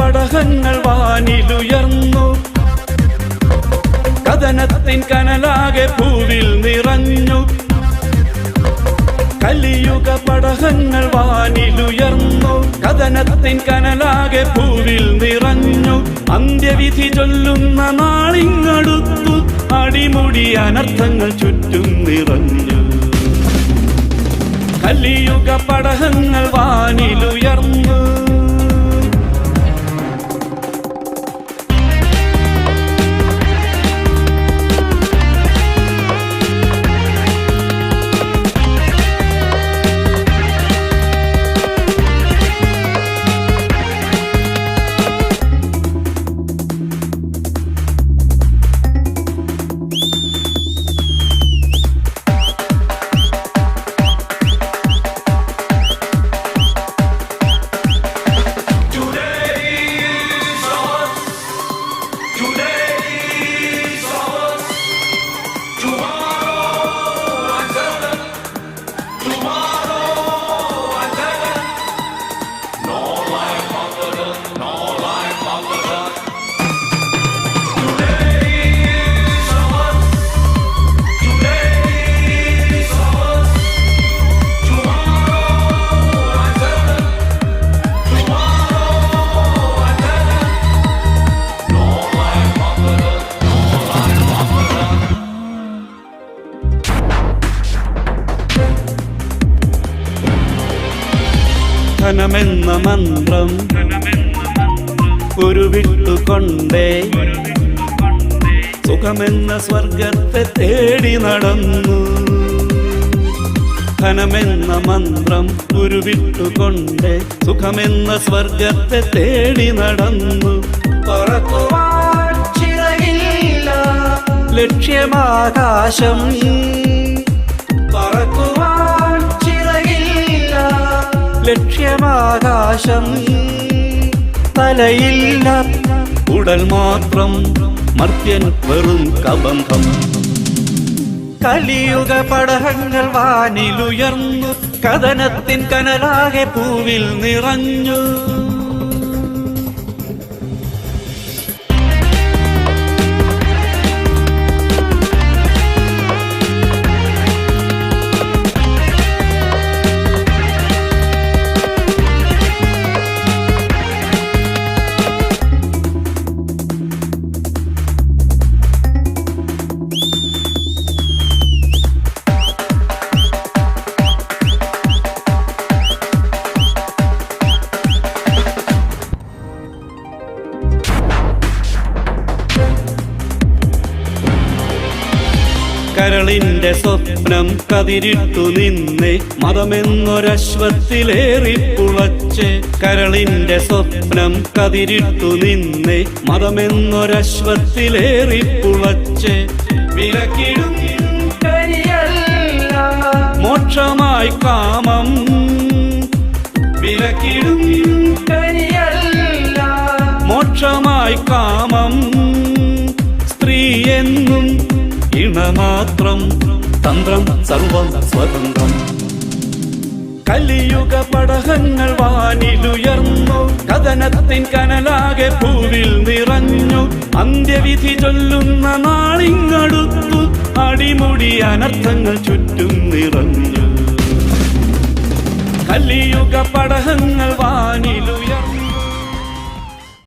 പടഹങ്ങൾ വാനിലുയർന്നു. കഥനത്തിൻ കനലാകെ പൂവിൽ നിറഞ്ഞു. കലിയുഗ പടഹങ്ങൾ വാനിലുയർന്നു. കഥനത്തിൻ കനലാകെ പൂവിൽ നിറഞ്ഞു. അന്ത്യവിധി ചൊല്ലുന്ന നാളിങ്ങടുത്തു അടിമുടി അനർത്ഥങ്ങൾ ചുറ്റും നിറഞ്ഞു. കലിയുഗ പടഹങ്ങൾ വാനിലുയർന്നു. ധനമെന്ന മന്ത്രം ഉരുവിട്ടുകൊണ്ടേ സുഖമെന്ന സ്വർഗത്തെ തേടി നടന്നു. ധനമെന്ന മന്ത്രം ഉരുവിട്ടുകൊണ്ട് സുഖമെന്ന സ്വർഗത്തെ തേടി നടന്നു. ലക്ഷ്യമാകാശം ലക്ഷ്യമാകാശം തലയില്ല ഉടൽ മാത്രം മർത്യൻ വെറും കബന്ധം. കലിയുഗ പടഹങ്ങൾ വാനിലുയർന്നു. കഥനത്തിൻ കനലാകെ പൂവിൽ നിറഞ്ഞു. കരളിന്റെ സ്വപ്നം കതിരിട്ടു നിന്ന്. മതമെന്നൊരശ്വത്തിലേറി പുളച്ച് കരളിന്റെ സ്വപ്നം കതിരിട്ടു നിന്ന്. മതമെന്നൊരശ്വത്തിലേറി പുളച്ച് വിലക്കിടും മോക്ഷമായി കാമം വിലക്കിടും മോക്ഷമായി കാമം സ്ത്രീ എന്നും ഇണമാത്രം തന്ത്രം സർവം സ്വതന്ത്രം. കലിയുഗ പടഹങ്ങൾ വാനിലുയർന്നു കഥനത്തിൻ കനലാകെ പൂവിൽ നിറഞ്ഞു. അന്ത്യവിധി ചൊല്ലുന്ന നാളിങ്ങടുത്തു അടിമുടി അനർത്ഥങ്ങൾ ചുറ്റും നിറഞ്ഞു. കലിയുഗ പടഹങ്ങൾ വാനിലുയർന്നു